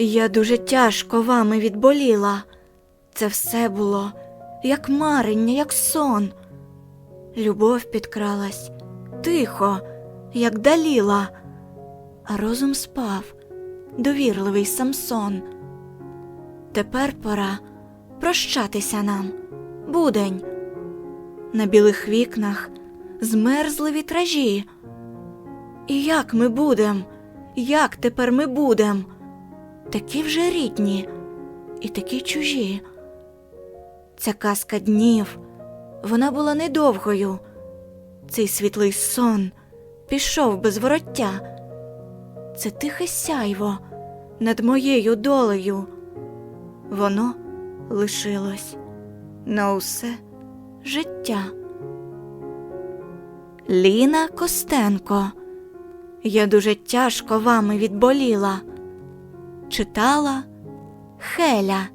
Я дуже тяжко вами відболіла. Це все було як марення, як сон. Любов підкралась тихо, як даліла, а розум спав, довірливий Самсон. Тепер пора прощатися нам, будень. На білих вікнах змерзли вітражі. І як ми будем? Як тепер ми будем? Такі вже рідні і такі чужі. Ця казка днів, вона була недовгою. Цей світлий сон пішов без вороття. Це тихе сяйво над моєю долею. Воно лишилось на усе життя. Ліна Костенко. Я дуже тяжко вами відболіла. Читала Хеля.